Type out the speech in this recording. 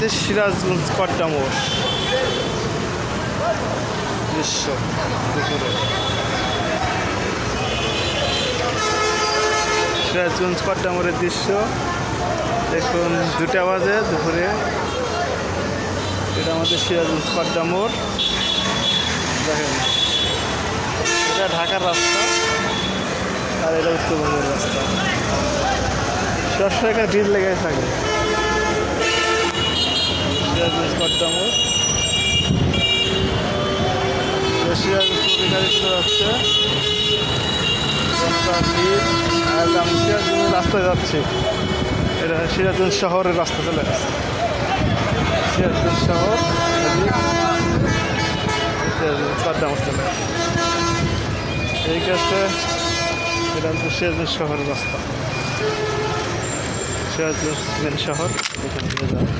হচ্ছে সিরাজগঞ্জ কড্ডা দৃশ্য। দুপুরে সিরাজগঞ্জ কড্ডা মোড়ের দৃশ্য। দেখুন দুটা বাজে দুপুরে। এটা আমাদের সিরাজগঞ্জ কড্ডা মোড় দেখেন, এটা ঢাকার রাস্তা আর এটা উত্তরবঙ্গের রাস্তা। সবসময় এখানে ভিড় লেগে থাকে। ভিড় আর আমি সিরাজগঞ্জ রাস্তায় যাচ্ছি। এটা সিরাজগঞ্জ শহরের রাস্তা চলে গেছে। সিরাজগঞ্জ শহর মোড় চলে এই কাছে এটা হচ্ছে সিরাজগঞ্জ শহরের রাস্তা। সিরাজগঞ্জ মেন শহর, এখান যাও